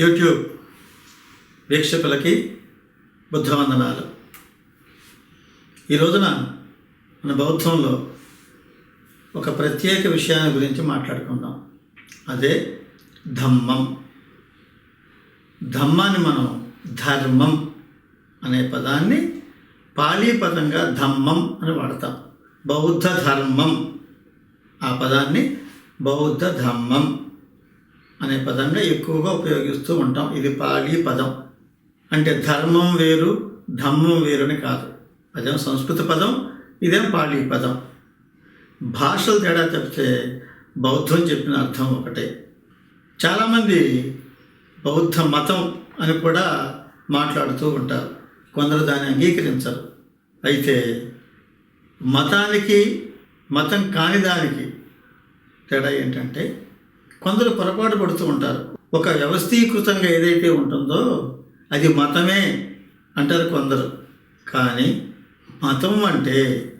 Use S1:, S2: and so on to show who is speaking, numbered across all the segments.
S1: YouTube వీక్షకులకి బుద్ధవందనాలు. ఈ రోజున మన బౌద్ధంలో ఒక ప్రత్యేక విషయాన్ని గురించి మాట్లాడుకుందాం. అదే ధమ్మం. ధమ్మాన్ని మనం ధర్మం అనే పదాన్ని పాళీ పదంగా ధమ్మం అని వాడతాం. బౌద్ధ ధర్మం. ఆ పదాన్ని బౌద్ధ ధమ్మం అనే పదంగా ఎక్కువగా ఉపయోగిస్తూ ఉంటాం. ఇది పాళీ పదం. అంటే ధర్మం వేరు ధమ్మం వేరుని కాదు. అదేం సంస్కృత పదం ఇదేం పాళీ పదం. భాషలు తేడా చెప్తే బౌద్ధం చెప్పిన అర్థం ఒకటే. చాలామంది బౌద్ధ మతం అని కూడా మాట్లాడుతూ ఉంటారు. కొందరు దాన్ని అంగీకరించరు. అయితే మతానికి మతం కాని దానికి తేడా ఏంటంటే కొందరు పొరపాటు పడుతూ ఉంటారు. ఒక వ్యవస్థీకృతంగా ఏదైతే ఉంటుందో అది మతమే అంటారు కొందరు. కానీ మతం అంటే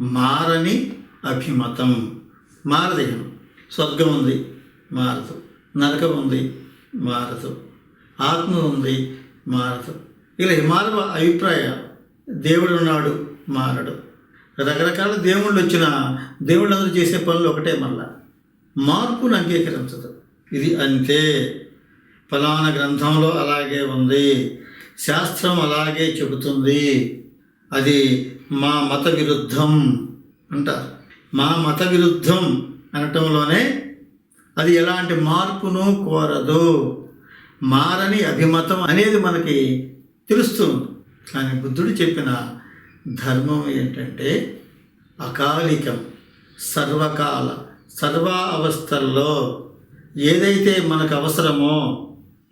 S1: మారని అభిమతం. మారదేహం. స్వర్గం ఉంది మారదు. నరకం ఉంది మారదు. ఆత్మ ఉంది మారదు. ఇలా మానవ అభిప్రాయాలు దేవుడు ఉన్నాడు మారడు. రకరకాల దేవుళ్ళు వచ్చిన దేవుళ్ళందరూ చేసే పనులు ఒకటే మళ్ళా. మార్పును అంగీకరించదు. ఇది అంతే. ఫలానా గ్రంథంలో అలాగే ఉంది. శాస్త్రం అలాగే చెబుతుంది. అది మా మత విరుద్ధం అంటారు. మా మత విరుద్ధం అనటంలోనే అది ఎలాంటి మార్పును కోరదు. మారని అభిమతం అనేది మనకి తెలుస్తుంది. కానీ బుద్ధుడు చెప్పిన ధర్మం ఏంటంటే అకాలికం సర్వకాల సర్వావస్థల్లో ఏదైతే మనకు అవసరమో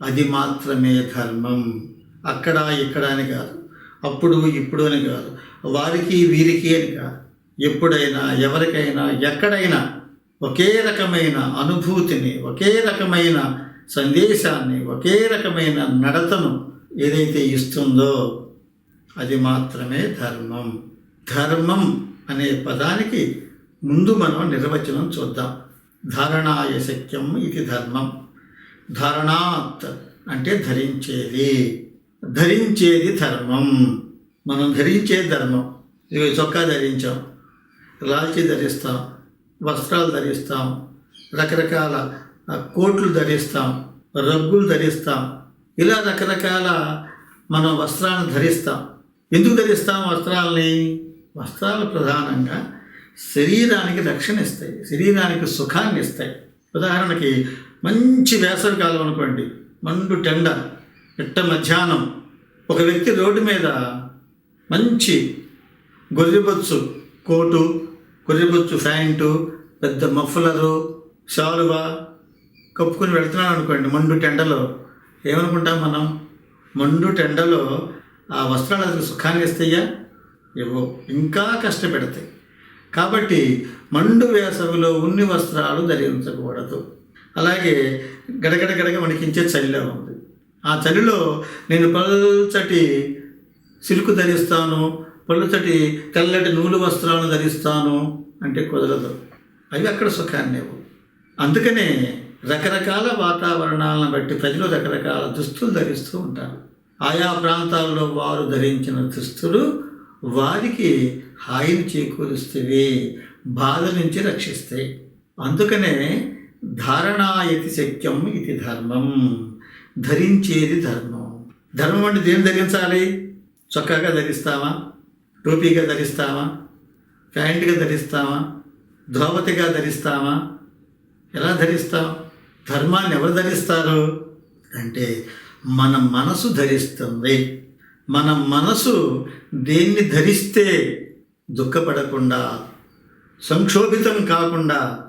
S1: అది మాత్రమే ధర్మం. అక్కడ ఇక్కడ అని కాదు. అప్పుడు ఇప్పుడు అని కాదు. వారికి వీరికి అని కాదు. ఎప్పుడైనా ఎవరికైనా ఎక్కడైనా ఒకే రకమైన అనుభూతిని ఒకే రకమైన సందేశాన్ని ఒకే రకమైన నడతను ఏదైతే ఇస్తుందో అది మాత్రమే ధర్మం. ధర్మం అనే పదానికి ముందు మనం నిర్వచనం చూద్దాం. ధారణాయ శక్యం ఇది ధర్మం. ధారణాత్ అంటే ధరించేది. ధరించేది ధర్మం. మనం ధరించే ధర్మం. ఇవి చొక్కా ధరించాం. లాల్చీ ధరిస్తాం. వస్త్రాలు ధరిస్తాం. రకరకాల కోట్లు ధరిస్తాం. రగ్గులు ధరిస్తాం. ఇలా రకరకాల మనం వస్త్రాలను ధరిస్తాం. ఎందుకు ధరిస్తాం వస్త్రాలని? వస్త్రాలు ప్రధానంగా శరీరానికి రక్షణ ఇస్తాయి శరీరానికి సుఖాన్ని ఇస్తాయి. ఉదాహరణకి మంచి వేసవి కాలం అనుకోండి మండు టెండ ఎట్ట మధ్యాహ్నం ఒక వ్యక్తి రోడ్డు మీద మంచి గొర్రెబొచ్చు కోటు గొర్రెబొచ్చు ప్యాంటు పెద్ద మఫ్లరు షాలువా కప్పుకొని వెళ్తున్నాను అనుకోండి మండు టెండలో ఏమనుకుంటాం మనం? మండు టెండలో ఆ వస్త్రాలు అతనికి సుఖాన్ని ఇస్తాయా? ఇవ్వో ఇంకా కష్టపెడతాయి. కాబట్టి మండు వేసవిలో ఉన్ని వస్త్రాలు ధరించకూడదు. అలాగే గడగడ గడగ వణికించే చలిలో ఉంది. ఆ చలిలో నేను పల్చటి సిల్కు ధరిస్తాను పల్చటి తెల్లటి నూలు వస్త్రాలను ధరిస్తాను అంటే కుదరదు. అవి అక్కడ సుఖాన్ని అందుకనే రకరకాల వాతావరణాలను బట్టి ప్రజలు రకరకాల దుస్తులు ధరిస్తూ ఉంటారు. ఆయా ప్రాంతాల్లో వారు ధరించిన దుస్తులు వారికి హాయిని చేకూరుస్తవి బాధ నుంచి రక్షిస్తాయి. అందుకనే ధారణాయతి శక్యం ఇది ధర్మం ధరించేది ధర్మం. ధర్మం అంటే దేని ధరించాలి? చొక్కాగా ధరిస్తావా? టోపీగా ధరిస్తావా? ప్యాంటుగా ధరిస్తావా? ధోవతిగా ధరిస్తావా? ఎలా ధరిస్తాం ధర్మాన్ని ఎవరు ధరిస్తారు? అంటే మన మనసు ధరిస్తుంది. మన మనసు దేన్ని ధరిస్తే దుఃఖపడకుండా సంక్షోభితం కాకుండా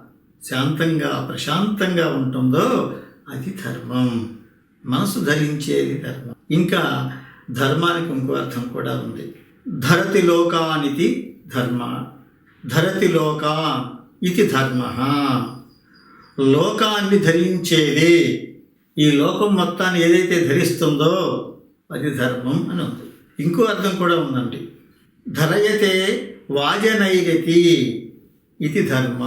S1: శాంతంగా ప్రశాంతంగా ఉంటుందో అది ధర్మం. మనసు ధరించేది ధర్మం. ఇంకా ధర్మానికి ఇంకో అర్థం కూడా ఉంది. ధరతి లోకానితి ధర్మ ధరతి లోకా ఇది ధర్మ. లోకాన్ని ధరించేది. ఈ లోకం మొత్తాన్ని ఏదైతే ధరిస్తుందో అది ధర్మం అని ఉంది. ఇంకో అర్థం కూడా ఉందండి. ధరయతే వాజనైరతి ఇది ధర్మ.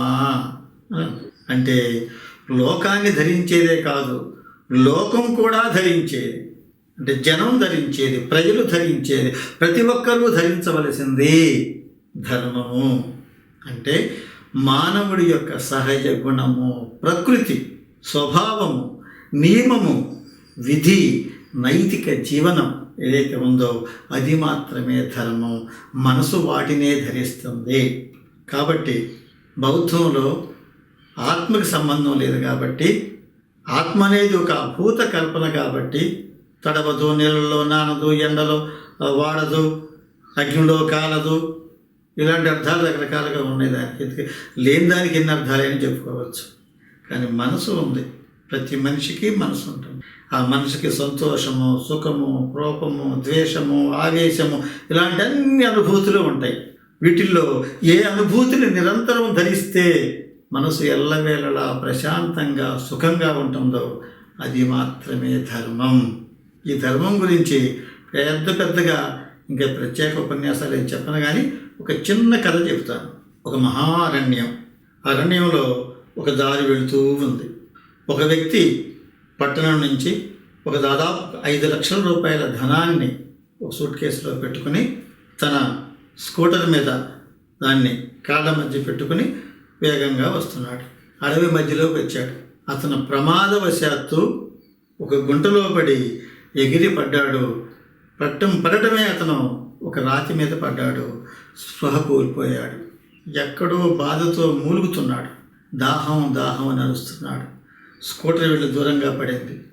S1: అంటే లోకాన్ని ధరించేదే కాదు లోకం కూడా ధరించేది. అంటే జనం ధరించేది ప్రజలు ధరించేది ప్రతి ఒక్కరూ ధరించవలసింది ధర్మము. అంటే మానవుడి యొక్క సహజ గుణము ప్రకృతి స్వభావము నియమము విధి నైతిక జీవనం. ఏదైతే ఉందో అది మాత్రమే ధర్మం. మనసు వాటినే ధరిస్తుంది. కాబట్టి బౌద్ధంలో ఆత్మకి సంబంధం లేదు కాబట్టి ఆత్మ అనేది ఒక అభూత కల్పన కాబట్టి తడవదు నీళ్ళలో నానదు ఎండలో వాడదు అగ్నిలో కాలదు. ఇలాంటి అర్థాలు రకరకాలుగా ఉన్నాయి దానికి. లేని దానికి ఎన్ని అర్థాలని చెప్పుకోవచ్చు. కానీ మనసు ఉంది. ప్రతి మనిషికి మనసు ఉంటుంది. ఆ మనసుకి సంతోషము సుఖము కోపము ద్వేషము ఆవేశము ఇలాంటి అన్ని అనుభూతులు ఉంటాయి. వీటిల్లో ఏ అనుభూతిని నిరంతరం ధరిస్తే మనసు ఎల్లవేళలా ప్రశాంతంగా సుఖంగా ఉంటుందో అది మాత్రమే ధర్మం. ఈ ధర్మం గురించి పెద్ద పెద్దగా ఇంకా ప్రత్యేక ఉపన్యాసాలు ఏం చెప్పను కానీ ఒక చిన్న కథ చెప్తాను ఒక మహారణ్యం. అరణ్యంలో ఒక దారి వెళుతూ ఉంది. ఒక వ్యక్తి పట్టణం నుంచి ఒక దాదాపు ఐదు లక్షల రూపాయల ధనాన్ని ఒక సూట్ కేసులో పెట్టుకుని తన స్కూటర్ మీద దాన్ని కాళ్ళ మధ్య పెట్టుకుని వేగంగా వస్తున్నాడు. అడవి మధ్యలోకి వచ్చాడు. అతను ప్రమాదవశాత్తు ఒక గుంటలో పడి ఎగిరి పడ్డాడు. పట్టం పడటమే అతను ఒక రాతి మీద పడ్డాడు. స్పృహ కోల్పోయాడు. ఎక్కడో బాధతో మూలుగుతున్నాడు. దాహం దాహం అని అరుస్తున్నాడు. స్కూటర్ వెళ్ళి దూరంగా పడింది.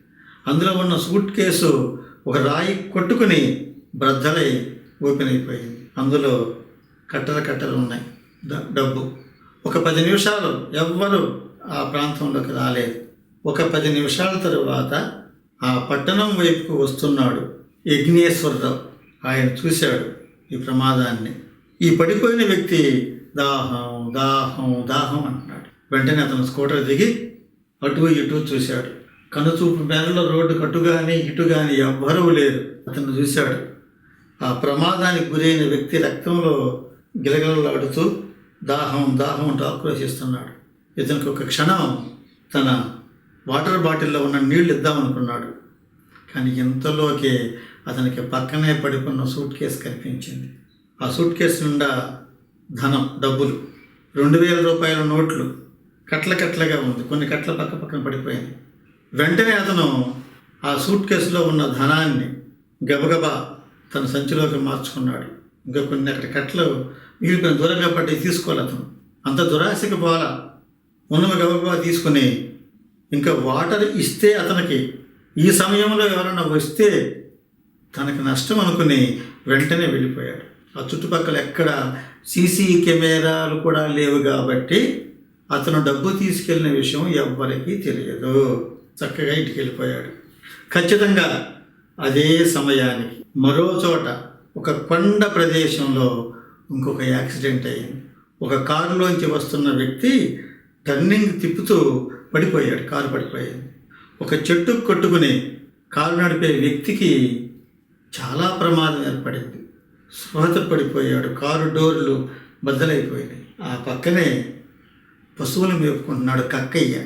S1: అందులో ఉన్న సూట్ కేసు ఒక రాయి కొట్టుకుని బ్రద్దలై ఓపెన్ అయిపోయింది. అందులో కట్టలు కట్టలు ఉన్నాయి. డబ్బు. ఒక పది నిమిషాలు ఎవ్వరు ఆ ప్రాంతంలోకి రాలేదు. ఒక పది నిమిషాల తరువాత ఆ పట్టణం వైపుకు వస్తున్నాడు యజ్ఞేశ్వరరావు. ఆయన చూశాడు ఈ ప్రమాదాన్ని. ఈ పడిపోయిన వ్యక్తి దాహం దాహం దాహం అంటున్నాడు. వెంటనే అతను స్కూటర్ దిగి అటు ఇటు చూశాడు. కనుచూపు మేరలో రోడ్డు కట్టుగాని ఇటుగాని ఎవ్వరూ లేరు. అతను చూశాడు. ఆ ప్రమాదానికి గురైన వ్యక్తి రక్తంలో గిలగిలలాడుతూ దాహం దాహం అంటూ ఆక్రోశిస్తున్నాడు. ఇతనికి ఒక క్షణం తన వాటర్ బాటిల్లో ఉన్న నీళ్ళు ఇద్దామనుకున్నాడు. కానీ ఇంతలోకే అతనికి పక్కనే పడిపోన్న సూట్ కేసు కనిపించింది. ఆ సూట్ కేసు నిండా ధనం డబ్బులు రెండు వేల రూపాయల నోట్లు కట్ల కట్లగా ఉంది. కొన్ని కట్ల పక్క పక్కన పడిపోయింది. వెంటనే అతను ఆ సూట్ కేసులో ఉన్న ధనాన్ని గబగబా తన సంచిలోకి మార్చుకున్నాడు. ఇంకా కొన్ని అక్కడ కట్టలు మిగిలిపోయిన దూరంగా పట్టి తీసుకోవాలి అతను. అంత దురాశకి పోవాలా? ఉన్నవి గబగబా తీసుకుని ఇంకా వాటర్ ఇస్తే అతనికి ఈ సమయంలో ఎవరైనా వస్తే తనకి నష్టం అనుకుని వెంటనే వెళ్ళిపోయాడు. ఆ చుట్టుపక్కల ఎక్కడ సీసీ కెమెరాలు కూడా లేవు కాబట్టి అతను డబ్బు తీసుకెళ్ళిన విషయం ఎవ్వరికీ తెలియదు. చక్కగా ఇంటికి వెళ్ళిపోయాడు ఖచ్చితంగా అదే సమయానికి మరో చోట ఒక కొండ ప్రదేశంలో ఇంకొక యాక్సిడెంట్ అయింది ఒక కారులోంచి వస్తున్న వ్యక్తి టర్నింగ్ తిప్పుతూ పడిపోయాడు. కారు పడిపోయింది. ఒక చెట్టు కొట్టుకుని కారు నడిపే వ్యక్తికి చాలా ప్రమాదం ఏర్పడింది. స్పృహత పడిపోయాడు కారు డోర్లు బద్దలైపోయినాయి. ఆ పక్కనే పశువులు మేపుకుంటున్నాడు కక్కయ్య.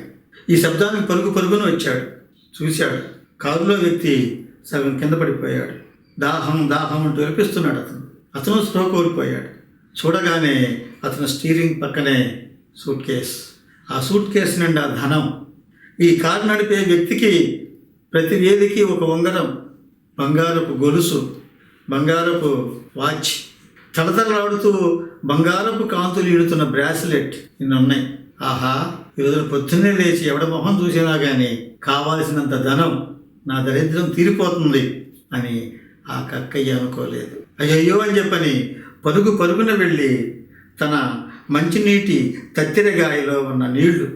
S1: ఈ శబ్దానికి పరుగు పరుగున వచ్చాడు. చూశాడు. కారులో వ్యక్తి సగం కింద పడిపోయాడు. దాహం దాహం అంటూ వినిపిస్తున్నాడు అతను. అతను స్పృహ కోల్పోయాడు. చూడగానే అతను స్టీరింగ్ పక్కనే సూట్ కేస్. ఆ సూట్ కేస్ నిండా ధనం. ఈ కారు నడిపే వ్యక్తికి ప్రతి వేదికి ఒక ఉంగరం. బంగారపు గొలుసు. బంగారపు వాచ్. తలతలలాడుతూ బంగారపు కాంతులు ఈడుతున్న బ్రాస్లెట్ ఇన్నున్నాయి. ఆహా ఈరోజు పొద్దున్నే లేచి ఎవడ మొహం చూసినా కానీ కావాల్సినంత ధనం నా దరిద్రం తీరిపోతుంది అని ఆ కక్కయ్య అనుకోలేదు. అయ్యయ్యో అని చెప్పని పరుగు పరుగున వెళ్ళి తన మంచినీటి తత్తిరగాయలో ఉన్న నీళ్ళు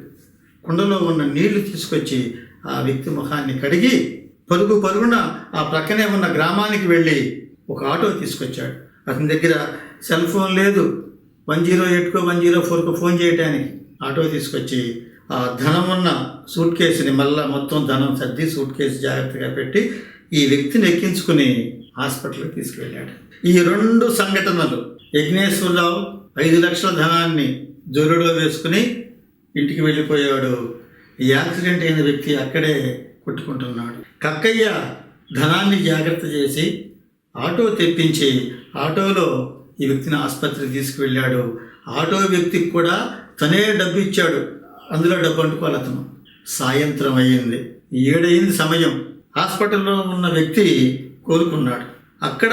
S1: కుండలో ఉన్న నీళ్ళు తీసుకొచ్చి ఆ వ్యక్తి ముఖాన్ని కడిగి పరుగు పరుగున ఆ ప్రక్కనే ఉన్న గ్రామానికి వెళ్ళి ఒక ఆటో తీసుకొచ్చాడు. అతని దగ్గర సెల్ ఫోన్ లేదు. వన్ జీరో ఎయిట్కో వన్ జీరో ఫోర్కో ఫోన్ చేయటానికి ఆటో తీసుకొచ్చి ఆ ధనం ఉన్న సూట్ కేసుని మళ్ళా మొత్తం ధనం సర్ది సూట్ కేసు జాగ్రత్తగా పెట్టి ఈ వ్యక్తిని ఎక్కించుకుని హాస్పిటల్కి తీసుకువెళ్ళాడు ఈ రెండు సంఘటనలు యజ్ఞేశ్వరరావు ఐదు లక్షల ధనాన్ని జోరులో వేసుకుని ఇంటికి వెళ్ళిపోయాడు. ఈ యాక్సిడెంట్ అయిన వ్యక్తి అక్కడే కొట్టుకుంటున్నాడు. కక్కయ్య ధనాన్ని జాగ్రత్త చేసి ఆటో తెప్పించి ఆటోలో ఈ వ్యక్తిని ఆసుపత్రికి తీసుకువెళ్ళాడు. ఆటో వ్యక్తికి కూడా తనే డబ్బు ఇచ్చాడు అందులో డబ్బు అంటుకోవాలి అతను. సాయంత్రం అయ్యింది. ఏడయింది సమయం. హాస్పిటల్లో ఉన్న వ్యక్తి కోలుకున్నాడు. అక్కడ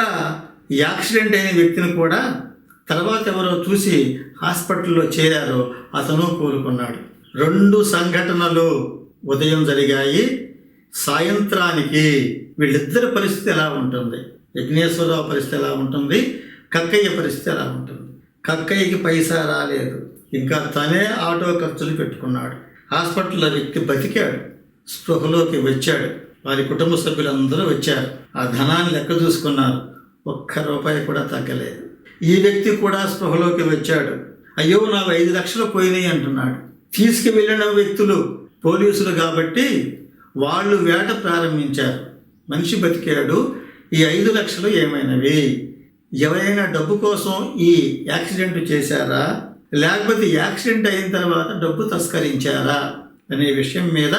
S1: ఈ యాక్సిడెంట్ అయిన వ్యక్తిని కూడా తర్వాత ఎవరో చూసి హాస్పిటల్లో చేరారో అతను కోలుకున్నాడు. రెండు సంఘటనలు ఉదయం జరిగాయి. సాయంత్రానికి వీళ్ళిద్దరి పరిస్థితి ఎలా ఉంటుంది? యజ్ఞేశ్వరరావు పరిస్థితి ఎలా ఉంటుంది? కక్కయ్య పరిస్థితి ఎలా ఉంటుంది? కక్కయ్యకి పైసా రాలేదు. ఇంకా తనే ఆటో ఖర్చులు పెట్టుకున్నాడు. హాస్పిటల్లో వ్యక్తి బతికాడు. స్పృహలోకి వచ్చాడు. వారి కుటుంబ సభ్యులందరూ వచ్చారు. ఆ ధనాన్ని లెక్క చూసుకున్నారు. ఒక్క రూపాయి కూడా తగ్గలేదు. ఈ వ్యక్తి కూడా స్పృహలోకి వచ్చాడు. అయ్యో నాకు ఐదు లక్షలు పోయినాయి అంటున్నాడు. తీసుకువెళ్ళిన వ్యక్తులు పోలీసులు కాబట్టి వాళ్ళు వేట ప్రారంభించారు. మనిషి బతికాడు. ఈ ఐదు లక్షలు ఏమైనవి? ఎవరైనా డబ్బు కోసం ఈ యాక్సిడెంట్ చేశారా? లేకపోతే యాక్సిడెంట్ అయిన తర్వాత డబ్బు తస్కరించారా? అనే విషయం మీద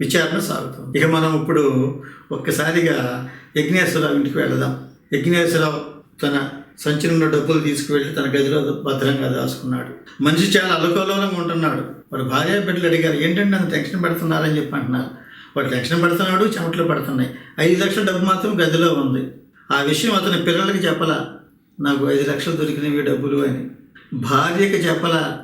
S1: విచారణ సాగుతుంది. ఇక మనం ఇప్పుడు ఒక్కసారిగా యజ్ఞేశ్వరరావు ఇంటికి వెళదాం. యజ్ఞేశ్వరరావు తన సంచిలో డబ్బులు తీసుకువెళ్ళి తన గదిలో భద్రంగా దాచుకున్నాడు. మనిషి చాలా అలకోలంగా ఉంటున్నాడు. వాడు భార్య బిడ్డలు అడిగారు ఏంటంటే నన్ను టెన్షన్ పెడుతున్నారని చెప్పి అంటున్నారు. వాడు టెన్షన్ పడుతున్నాడు చెమటలు పడుతున్నాయి. ఐదు లక్షల డబ్బు మాత్రం గదిలో ఉంది. ఆ విషయం అతని పిల్లలకి చెప్పలా. నాకు ఐదు లక్షలు దొరికినవి డబ్బులు అని. భార్యకి చెప్పలా.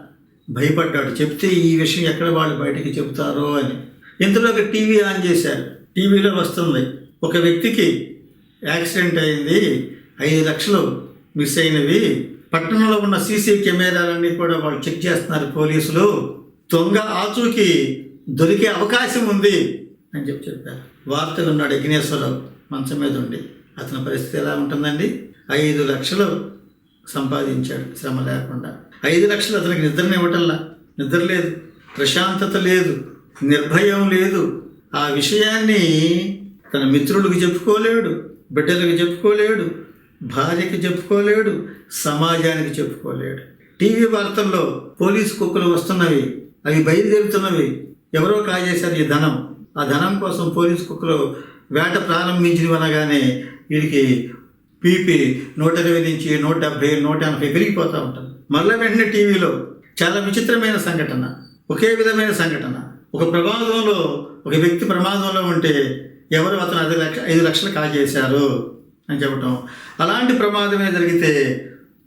S1: భయపడ్డాడు. చెప్తే ఈ విషయం ఎక్కడ వాళ్ళు బయటికి చెబుతారో అని. ఇంతలో ఒక టీవీ ఆన్ చేశారు. టీవీలో వస్తుంది. ఒక వ్యక్తికి యాక్సిడెంట్ అయింది. ఐదు లక్షలు మిస్ అయినవి. పట్టణంలో ఉన్న సీసీ కెమెరాలన్నీ కూడా వాళ్ళు చెక్ చేస్తున్నారు పోలీసులు. దొంగ ఆచూకి దొరికే అవకాశం ఉంది. అని చెప్పి చెప్పారు వార్తలు ఉన్నాడు యజ్ఞేశ్వరరావు మంచం మీద ఉండి. అతని పరిస్థితి ఎలా ఉంటుందండి? ఐదు లక్షలు సంపాదించాడు శ్రమ లేకుండా. ఐదు లక్షలు అతనికి నిద్రని ఇవ్వటంలా? నిద్ర లేదు ప్రశాంతత లేదు నిర్భయం లేదు. ఆ విషయాన్ని తన మిత్రులకు చెప్పుకోలేడు బిడ్డలకు చెప్పుకోలేడు భార్యకి చెప్పుకోలేడు సమాజానికి చెప్పుకోలేడు. టీవీ వార్తల్లో పోలీసు కుక్కలు వస్తున్నవి అవి బయలుదేరుతున్నవి. ఎవరో కాజేశారు ఈ ధనం. ఆ ధనం కోసం పోలీస్ కుక్కలు వేట ప్రారంభించినవి అనగానే వీడికి పీపీ నూట ఇరవై నుంచి నూట డెబ్బై నూట ఎనభై పెరిగిపోతూ ఉంటుంది. మరల వెంటనే టీవీలో చాలా విచిత్రమైన సంఘటన ఒకే విధమైన సంఘటన. ఒక ప్రమాదంలో ఒక వ్యక్తి ప్రమాదంలో ఉంటే ఎవరు అతను ఐదు లక్ష ఐదు లక్షలు కాజేశారు అని చెప్పటం. అలాంటి ప్రమాదమే జరిగితే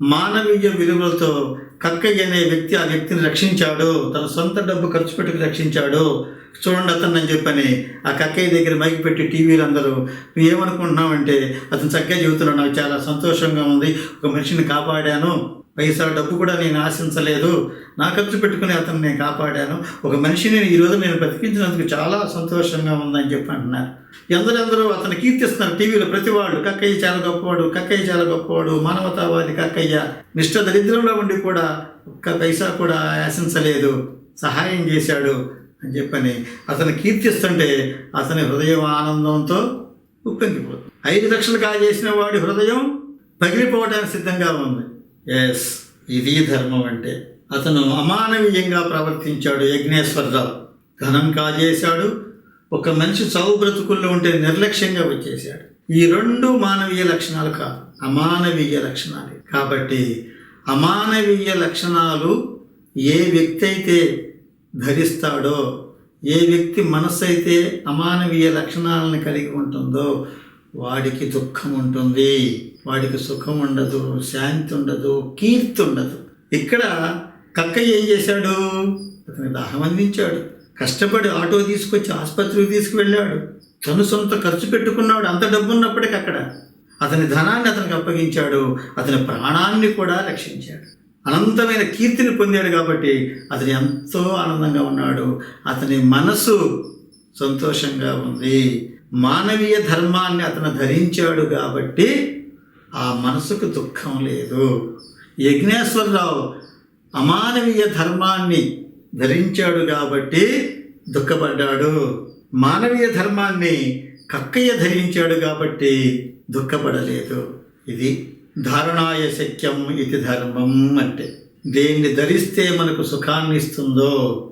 S1: మానవీయ విలువలతో కక్కయ్య అనే వ్యక్తి ఆ వ్యక్తిని రక్షించాడు. తన సొంత డబ్బు ఖర్చు పెట్టుకు రక్షించాడు. చూడండి అతను అని చెప్పని ఆ కక్కయ్య దగ్గర మైకి పెట్టి టీవీలు అందరూ నువ్వు ఏమనుకుంటున్నావంటే అతను చక్కగా చెబుతున్నాడు. నాకు చాలా సంతోషంగా ఉంది. ఒక మనిషిని కాపాడాను. పైసా డబ్బు కూడా నేను ఆశించలేదు. నా ఖర్చు పెట్టుకుని అతను నేను కాపాడాను. ఒక మనిషిని ఈరోజు నేను బ్రతికించినందుకు చాలా సంతోషంగా ఉందని చెప్పి అంటున్నారు. ఎందరెందరూ అతను కీర్తిస్తున్నారు టీవీలో ప్రతి వాడు కక్కయ్య చాలా గొప్పవాడు కక్కయ్య చాలా గొప్పవాడు మానవతావాది కక్కయ్య నిష్ట దరిద్రంలో ఉండి కూడా ఒక్క పైసా కూడా ఆశించలేదు సహాయం చేశాడు అని చెప్పని అతను కీర్తిస్తుంటే అతని హృదయం ఆనందంతో ఉప్పొంగిపోతుంది. ఐదు లక్షలు కాజేసిన వాడి హృదయం పగిలిపోవడానికి సిద్ధంగా ఉంది. ఎస్ ఇది ధర్మం అంటే అతను అమానవీయంగా ప్రవర్తించాడు యజ్ఞేశ్వరరావు ధనం కాజేశాడు ఒక మనిషి చావు బ్రతుకుల్లో ఉంటే నిర్లక్ష్యంగా వచ్చేసాడు ఈ రెండు మానవీయ లక్షణాలు కాదు అమానవీయ లక్షణాలు. కాబట్టి అమానవీయ లక్షణాలు ఏ వ్యక్తి అయితే ధరిస్తాడో ఏ వ్యక్తి మనస్సు అయితే అమానవీయ లక్షణాలను కలిగి ఉంటుందో వాడికి దుఃఖం ఉంటుంది. వాడికి సుఖం ఉండదు శాంతి ఉండదు కీర్తి ఉండదు. ఇక్కడ కక్క ఏం చేశాడు? అతనికి దాహం అందించాడు. కష్టపడి ఆటో తీసుకొచ్చి ఆసుపత్రికి తీసుకువెళ్ళాడు. తను సొంత ఖర్చు పెట్టుకున్నాడు అంత డబ్బు ఉన్నప్పటికీ అక్కడ. అతని ధనాన్ని అతనికి అప్పగించాడు అతని ప్రాణాన్ని కూడా రక్షించాడు. అనంతమైన కీర్తిని పొందాడు కాబట్టి అతను ఎంతో ఆనందంగా ఉన్నాడు. అతని మనసు సంతోషంగా ఉంది. మానవీయ ధర్మాన్ని అతను ధరించాడు కాబట్టి ఆ మనసుకు దుఃఖం లేదు. యజ్ఞేశ్వరరావు అమానవీయ ధర్మాన్ని ధరించాడు కాబట్టి దుఃఖపడ్డాడు. మానవీయ ధర్మాన్ని కక్కయ్య ధరించాడు కాబట్టి దుఃఖపడలేదు. ఇది ధారణాయ శక్యం ఇది ధర్మం అంటే. దేన్ని ధరిస్తే మనకు సుఖాన్ని ఇస్తుందో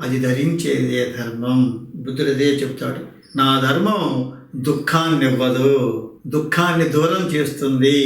S1: అది ధరించేదే ధర్మం. బుద్ధుడు అదే చెప్తాడు. నా ధర్మం దుఃఖాన్నివ్వదు. దుఃఖాన్ని దూరం చేస్తుంది.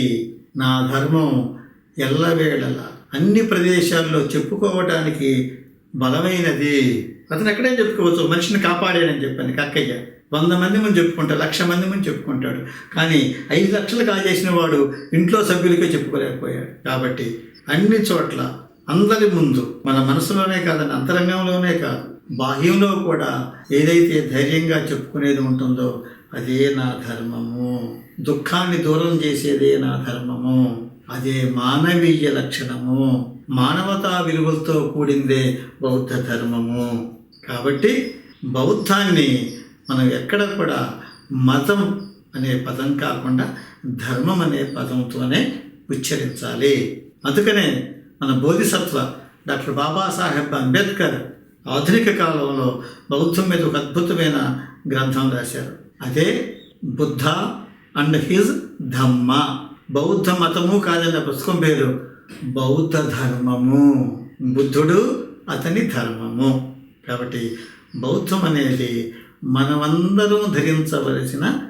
S1: నా ధర్మం ఎల్లవేళలా అన్ని ప్రదేశాల్లో చెప్పుకోవటానికి బలమైనది. అతను ఎక్కడే చెప్పుకోవచ్చు. మనిషిని కాపాడాడని చెప్పాను కక్కయ్య వంద మంది ముందు చెప్పుకుంటాడు లక్ష మంది ముందు చెప్పుకుంటాడు. కానీ ఐదు లక్షలు కాజేసిన వాడు ఇంట్లో సభ్యులకే చెప్పుకోలేకపోయాడు. కాబట్టి అన్ని చోట్ల అందరి ముందు మన మనసులోనే కాదని అంతరంగంలోనే కాదు బాహ్యంలో కూడా ఏదైతే ధైర్యంగా చెప్పుకునేది ఉంటుందో అదే నా ధర్మము. దుఃఖాన్ని దూరం చేసేదే నా ధర్మము. అదే మానవీయ లక్షణము. మానవతా విలువలతో కూడిందే బౌద్ధ ధర్మము. కాబట్టి బౌద్ధాన్ని మనం ఎక్కడ కూడా మతం అనే పదం కాకుండా ధర్మం అనే పదంతోనే ఉచ్చరించాలి. అందుకనే మన బోధిసత్వ డాక్టర్ బాబాసాహెబ్ అంబేద్కర్ ఆధునిక కాలంలో బౌద్ధం మీద ఒక అద్భుతమైన గ్రంథం రాశారు. అదే బుద్ధ అండ్ హిజ్ ధమ్మ. బౌద్ధ మతము కాదన్న పుస్తకం పేరు బౌద్ధ ధర్మము. బుద్ధుడు అతని ధర్మము. కాబట్టి బౌద్ధం అనేది మనమందరం ధరించవలసిన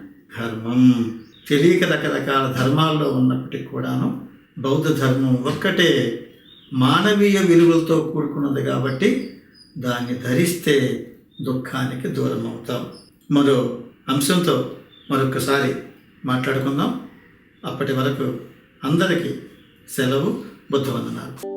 S1: ధర్మం. తెలియక రకరకాల ధర్మాల్లో ఉన్నప్పటికీ కూడాను బౌద్ధ ధర్మం ఒక్కటే మానవీయ విలువలతో కూడుకున్నది కాబట్టి దాన్ని ధరిస్తే దుఃఖానికి దూరం అవుతాం మరో అంశంతో మరొకసారి మాట్లాడుకుందాం. అప్పటి వరకు అందరికీ సెలవు బుద్ధవందనాలు.